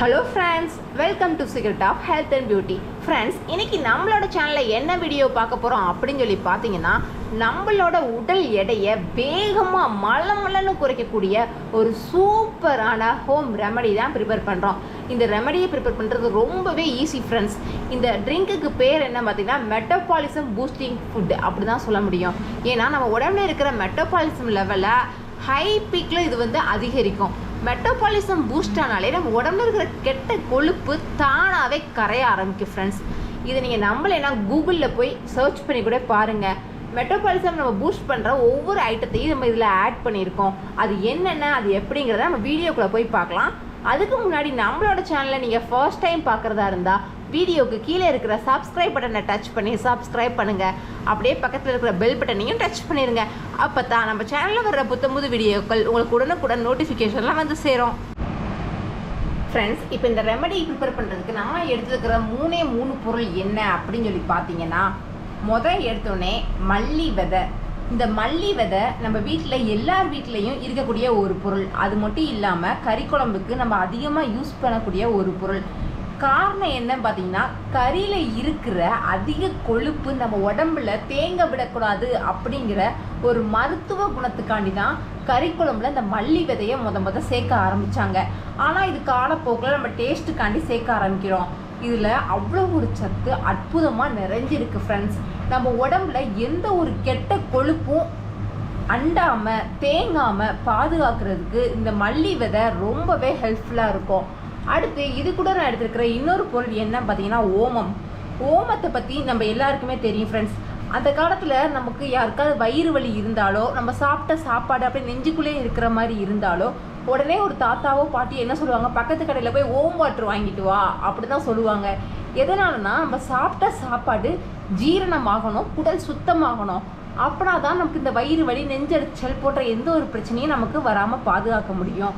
Hello friends welcome to secret of health and beauty friends இன்னைக்கு நம்மளோட சேனலில் என்ன வீடியோ பார்க்க போகிறோம் அப்படின்னு சொல்லி பார்த்தீங்கன்னா நம்மளோட உடல் எடையை வேகமாக மலமலன்னு குறைக்கக்கூடிய ஒரு சூப்பரான ஹோம் ரெமடி தான் ப்ரிப்பேர் பண்ணுறோம் இந்த ரெமடியை ப்ரிப்பேர் பண்ணுறது ரொம்பவே ஈஸி ஃப்ரெண்ட்ஸ் இந்த ட்ரிங்க்குக்கு பேர் என்ன பார்த்தீங்கன்னா மெட்டபாலிசம் பூஸ்டிங் ஃபுட் அப்படி தான் சொல்ல முடியும். ஏன்னா நம்ம உடம்புல இருக்கிற மெட்டபாலிசம் லெவலை ஹை பீக்கில் இது வந்து அதிகரிக்கும். மெட்டபாலிசம் பூஸ்ட் ஆனாலே நம்ம உடம்புல இருக்கிற கெட்ட கொழுப்பு தானாகவே கரைய ஆரம்பிக்கும் ஃப்ரெண்ட்ஸ் இதை நீங்கள் நம்மளேனா கூகுளில் போய் சர்ச் பண்ணி கூட பாருங்கள் மெட்டபாலிசம் நம்ம பூஸ்ட் பண்ணுற ஒவ்வொரு ஐட்டத்தையும் நம்ம இதில் ஆட் பண்ணியிருக்கோம். அது என்னென்ன அது எப்படிங்கிறத நம்ம வீடியோக்குள்ளே போய் பார்க்கலாம். அதுக்கு முன்னாடி நம்மளோட சேனலை நீங்கள் ஃபர்ஸ்ட் டைம் பார்க்குறதா இருந்தால் வீடியோவுக்கு கீழே இருக்கிற சப்ஸ்கிரைப் பட்டனை டச் பண்ணி சப்ஸ்கிரைப் பண்ணுங்கள் அப்படியே பக்கத்தில் இருக்கிற பெல் பட்டனையும் டச் பண்ணிடுங்க அப்போ தான் நம்ம சேனலில் வர்ற புத்தம்புது வீடியோக்கள் உங்களுக்கு உடனுக்குடன் நோட்டிஃபிகேஷன்லாம் வந்து சேரும். ஃப்ரெண்ட்ஸ் இப்போ இந்த ரெமடி ப்ரிப்பேர் பண்ணுறதுக்கு நான் எடுத்துருக்கிற மூணே மூணு பொருள் என்ன அப்படின்னு சொல்லி பார்த்தீங்கன்னா முதல் எடுத்தோடனே மல்லி விதை. இந்த மல்லி விதை நம்ம வீட்டில் எல்லார் வீட்லேயும் இருக்கக்கூடிய ஒரு பொருள். அது மட்டும் இல்லாமல் கறி குழம்புக்கு நம்ம அதிகமாக யூஸ் பண்ணக்கூடிய ஒரு பொருள். காரணம் என்ன பார்த்தீங்கன்னா கறியில் இருக்கிற அதிக கொழுப்பு நம்ம உடம்புல தேங்க விடக்கூடாது அப்படிங்கிற ஒரு மருத்துவ குணத்துக்காண்டி தான் கறி குழம்புல இந்த மல்லி விதையை முத முத சேர்க்க ஆரம்பித்தாங்க ஆனால் இது காலப்போக்கில் நம்ம டேஸ்ட்டுக்காண்டி சேர்க்க ஆரம்பிக்கிறோம். இதில் அவ்வளோ ஒரு சத்து அற்புதமாக நிறைஞ்சிருக்கு ஃப்ரெண்ட்ஸ் நம்ம உடம்புல எந்த ஒரு கெட்ட கொழுப்பும் அண்டாமல் தேங்காமல் பாதுகாக்கிறதுக்கு இந்த மல்லி விதை ரொம்பவே ஹெல்ப்ஃபுல்லாக இருக்கும். அடுத்து இது கூட நான் எடுத்துருக்கிற இன்னொரு பொருள் என்ன பார்த்தீங்கன்னா ஓமம். ஓமத்தை பற்றி நம்ம எல்லாருக்குமே தெரியும் ஃப்ரெண்ட்ஸ் அந்த காலத்தில் நமக்கு யாருக்காவது வயிறு வலி இருந்தாலோ நம்ம சாப்பிட்ட சாப்பாடு அப்படியே நெஞ்சுக்குள்ளே இருக்கிற மாதிரி இருந்தாலோ உடனே ஒரு தாத்தாவோ பாட்டியோ என்ன சொல்லுவாங்க? பக்கத்து கடையில் போய் ஓம் வாட்டர் வாங்கிட்டு வா அப்படி தான் சொல்லுவாங்க. எதனாலனா நம்ம சாப்பிட்ட சாப்பாடு ஜீரணமாகணும் குடல் சுத்தமாகணும். அப்படின்னா தான் நமக்கு இந்த வயிறு வலி நெஞ்சடிச்சல் போன்ற எந்த ஒரு பிரச்சனையும் நமக்கு வராமல் பாதுகாக்க முடியும்.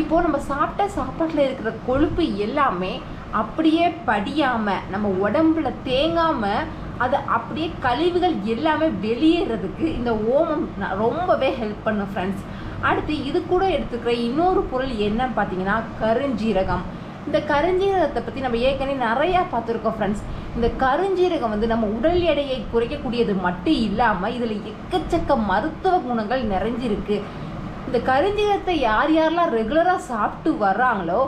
இப்போது நம்ம சாப்பிட்ட சாப்பாட்டில் இருக்கிற கொழுப்பு எல்லாமே அப்படியே படியாமல் நம்ம உடம்புல தேங்காமல் அது அப்படியே கழிவுகள் எல்லாமே வெளியேறதுக்கு இந்த ஓமம் ரொம்பவே ஹெல்ப் பண்ணும் ஃப்ரெண்ட்ஸ் அடுத்து இது கூட எடுத்துக்கிற இன்னொரு பொருள் என்னன்னு பார்த்தீங்கன்னா கருஞ்சீரகம். இந்த கருஞ்சீரகத்தை பற்றி நம்ம ஏற்கனவே நிறையா பார்த்துருக்கோம் ஃப்ரெண்ட்ஸ் இந்த கருஞ்சீரகம் வந்து நம்ம உடல் எடையை குறைக்கக்கூடியது மட்டும் இல்லாமல் இதில் எக்கச்சக்க மருத்துவ குணங்கள் நிறைஞ்சிருக்கு. இந்த கருஞ்சீரகத்தை யார் யாரெல்லாம் ரெகுலராக சாப்பிட்டு வர்றாங்களோ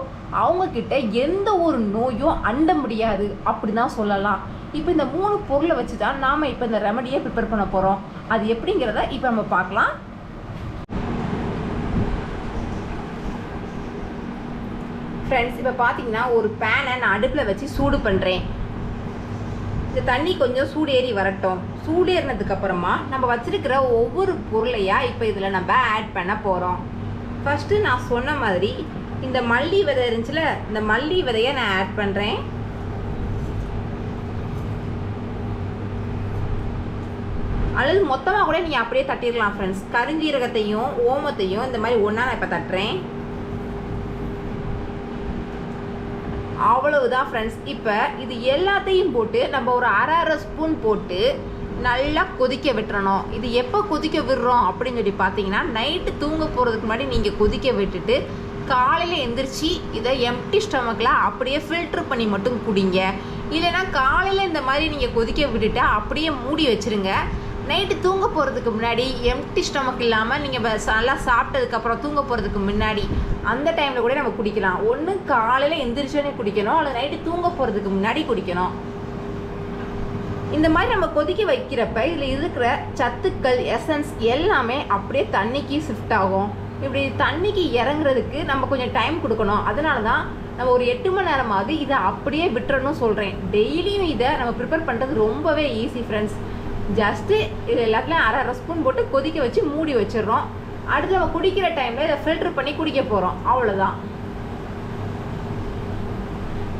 அவங்கக்கிட்ட எந்த ஒரு நோயும் அண்ட முடியாது அப்படி தான் சொல்லலாம். இப்போ இந்த மூணு பொருளை வச்சு தான் நாம் இப்போ இந்த ரெமடியை ப்ரிப்பேர் பண்ண போகிறோம் அது எப்படிங்கிறத இப்போ நம்ம பார்க்கலாம். ஃப்ரெண்ட்ஸ் இப்போ பார்த்தீங்கன்னா ஒரு பேனை நான் அடுப்பில் வச்சு சூடு பண்ணுறேன் இந்த தண்ணி கொஞ்சம் சூடேறி வரட்டும். சூடேறினதுக்கு அப்புறமா நம்ம வச்சிருக்கிற ஒவ்வொரு பொருளையா இப்போ இதில் நம்ம ஆட் பண்ண போகிறோம் ஃபஸ்ட்டு நான் சொன்ன மாதிரி இந்த மல்லி விதை இருந்துச்சுல இந்த மல்லி விதையை நான் ஆட் பண்ணுறேன் அல்லது மொத்தமாக கூட நீங்கள் அப்படியே தட்டிடலாம் ஃப்ரெண்ட்ஸ் கருஞ்சீரகத்தையும் ஓமத்தையும் இந்த மாதிரி ஒன்றா நான் இப்போ தட்டுறேன். அவ்வளவுதான் ஃப்ரெண்ட்ஸ் இப்போ இது எல்லாத்தையும் போட்டு நம்ம ஒரு அரை அரை ஸ்பூன் போட்டு நல்லா கொதிக்க விட்டுறணும். இது எப்போ கொதிக்க விடுறோம் அப்படின்னு சொல்லி பார்த்தீங்கன்னா நைட்டு தூங்க போகிறதுக்கு முன்னாடி நீங்கள் கொதிக்க விட்டுட்டு காலையில் எந்திரிச்சு இதை எம்டி ஸ்டமக்கில் அப்படியே ஃபில்டர் பண்ணி மட்டும் குடிங்க. இல்லைன்னா காலையில் இந்த மாதிரி நீங்கள் கொதிக்க விட்டுட்டு அப்படியே மூடி வச்சிருங்க. நைட்டு தூங்க போகிறதுக்கு முன்னாடி எம்டி ஸ்டமக் இல்லாமல் நீங்கள் நல்லா சாப்பிட்டதுக்கப்புறம் தூங்க போகிறதுக்கு முன்னாடி அந்த டைமில் கூட நம்ம குடிக்கலாம். ஒன்று காலையில் எந்திரிச்சோடனே குடிக்கணும். அல்லது நைட்டு தூங்க போகிறதுக்கு முன்னாடி குடிக்கணும். இந்த மாதிரி நம்ம கொதிக்க வைக்கிறப்ப இதில் இருக்கிற சத்துக்கள் எசன்ஸ் எல்லாமே அப்படியே தண்ணிக்கு ஷிஃப்ட் ஆகும். இப்படி தண்ணிக்கு இறங்குறதுக்கு நம்ம கொஞ்சம் டைம் கொடுக்கணும். அதனால தான் நம்ம ஒரு எட்டு மணி நேரமாவது இதை அப்படியே விட்டுறணும் சொல்கிறேன் டெய்லியும் இதை நம்ம ப்ரிப்பேர் பண்ணுறது ரொம்பவே ஈஸி ஃப்ரெண்ட்ஸ் ஜஸ்ட்டு இது எல்லாத்துலேயும் அரை அரை ஸ்பூன் போட்டு கொதிக்க வச்சு மூடி வச்சிடுறோம். அடுத்து நம்ம குடிக்கிற டைமில் இதை ஃபில்டர் பண்ணி குடிக்க போகிறோம் அவ்வளோதான்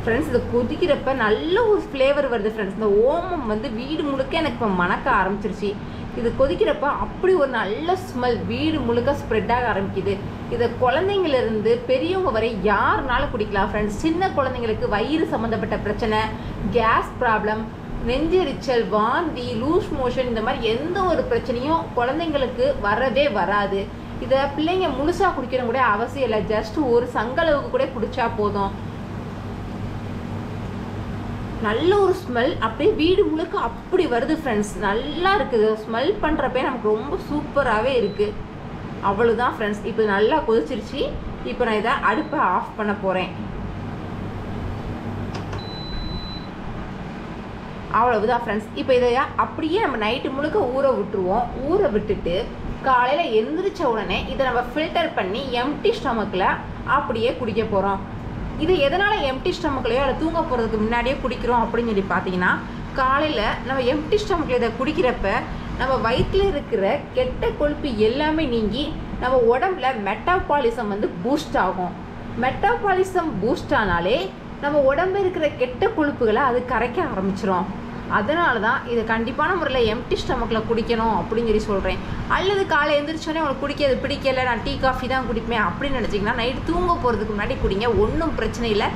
ஃப்ரெண்ட்ஸ் இது கொதிக்கிறப்ப நல்ல ஒரு ஃப்ளேவர் வருது ஃப்ரெண்ட்ஸ் இந்த ஓமம் வந்து வீடு முழுக்க எனக்கு இப்போ மணக்க ஆரம்பிச்சிருச்சு. இது கொதிக்கிறப்ப அப்படி ஒரு நல்ல ஸ்மெல் வீடு முழுக்க ஸ்ப்ரெட் ஆக ஆரம்பிக்குது. இதை குழந்தைங்களிருந்து பெரியவங்க வரை யாருனாலும் குடிக்கலாம் ஃப்ரெண்ட்ஸ் சின்ன குழந்தைங்களுக்கு வயிறு சம்மந்தப்பட்ட பிரச்சனை கேஸ் ப்ராப்ளம் நெஞ்செரிச்சல் வாந்தி லூஸ் மோஷன் இந்த மாதிரி எந்த ஒரு பிரச்சனையும் குழந்தைங்களுக்கு வரவே வராது. இதை பிள்ளைங்க முழுசாக குடிக்கணும் கூட அவசியம் இல்லை. ஜஸ்ட் ஒரு சங்களவுக்கு கூட குடிச்சா போதும். நல்ல ஒரு ஸ்மெல் அப்படியே வீடு முழுக்க அப்படி வருது ஃப்ரெண்ட்ஸ் நல்லா இருக்குது. ஸ்மெல் பண்ணுறப்பே நமக்கு ரொம்ப சூப்பராகவே இருக்குது அவ்வளோதான் ஃப்ரெண்ட்ஸ் இப்போ நல்லா கொதிச்சிருச்சு. இப்போ நான் இதை அடுப்பை ஆஃப் பண்ண போகிறேன் அவ்வளவுதான் ஃப்ரெண்ட்ஸ் இப்போ இதை அப்படியே நம்ம நைட்டு முழுக்க ஊற விட்டுருவோம். ஊற விட்டுட்டு காலையில் எந்திரிச்ச உடனே இதை நம்ம ஃபில்டர் பண்ணி எம்டி ஸ்டமக்கில் அப்படியே குடிக்க போகிறோம் இது எதனால் எம்டி ஸ்டமக்லையோ இல்லை தூங்க போகிறதுக்கு முன்னாடியே குடிக்கிறோம் அப்படின்னு சொல்லி பார்த்தீங்கன்னா காலையில் நம்ம எம்டி ஸ்டமக்கில் இதை குடிக்கிறப்ப நம்ம வயிற்றில் இருக்கிற கெட்ட கொழுப்பு எல்லாமே நீங்கி நம்ம உடம்புல மெட்டாபாலிசம் வந்து பூஸ்ட் ஆகும். மெட்டாபாலிசம் பூஸ்ட் ஆனாலே நம்ம உடம்பு இருக்கிற கெட்ட கொழுப்புகளை அது கரைக்க ஆரம்பிச்சிடும் அதனால தான் இதை கண்டிப்பான முறையில் எம்டி ஸ்டமக்கில் குடிக்கணும் அப்படின்னு சொல்லி சொல்கிறேன் அல்லது காலை எழுந்திரிச்சோன்னே உனக்கு குடிக்கிறது பிடிக்கல நான் டீ காஃபி தான் குடிப்பேன் அப்படின்னு நினச்சிங்கன்னா நைட்டு தூங்க போகிறதுக்கு முன்னாடி குடிங்க. ஒன்றும் பிரச்சனை இல்லை.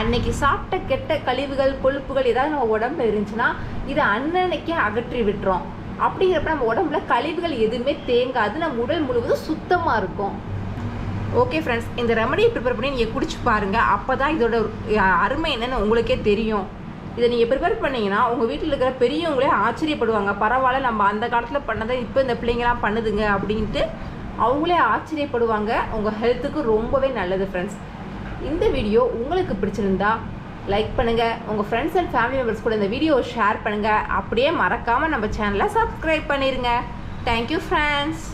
அன்னைக்கு சாப்பிட்ட கெட்ட கழிவுகள் கொழுப்புகள் ஏதாவது நம்ம உடம்புல இருந்துச்சுன்னா இதை அன்னன்னைக்கே அகற்றி விட்டுரும் அப்படிங்கிறப்ப நம்ம உடம்புல கழிவுகள் எதுவுமே தேங்காது. நம்ம உடல் முழுவதும் சுத்தமாக இருக்கும். ஓகே ஃப்ரெண்ட்ஸ் இந்த ரெமடியை ப்ரிப்பேர் பண்ணி நீங்கள் குடிச்சு பாருங்கள் அப்போ தான் இதோட அருமை என்னென்னு உங்களுக்கே தெரியும். இதை நீங்கள் ப்ரிப்பேர் பண்ணீங்கன்னா உங்கள் வீட்டில் இருக்கிற பெரியவங்களே ஆச்சரியப்படுவாங்க. பரவாயில்ல நம்ம அந்த காலத்தில் பண்ணதை இப்போ இந்த பிள்ளைங்களாம் பண்ணுதுங்க அப்படின்ட்டு அவங்களே ஆச்சரியப்படுவாங்க. உங்கள் ஹெல்த்துக்கு ரொம்பவே நல்லது ஃப்ரெண்ட்ஸ் இந்த வீடியோ உங்களுக்கு பிடிச்சிருந்தா லைக் பண்ணுங்கள் உங்கள் ஃப்ரெண்ட்ஸ் அண்ட் ஃபேமிலி மெம்பர்ஸ் கூட இந்த வீடியோவை ஷேர் பண்ணுங்கள் அப்படியே மறக்காமல் நம்ம சேனலை சப்ஸ்கிரைப் பண்ணிடுங்க தேங்க்யூ ஃப்ரெண்ட்ஸ்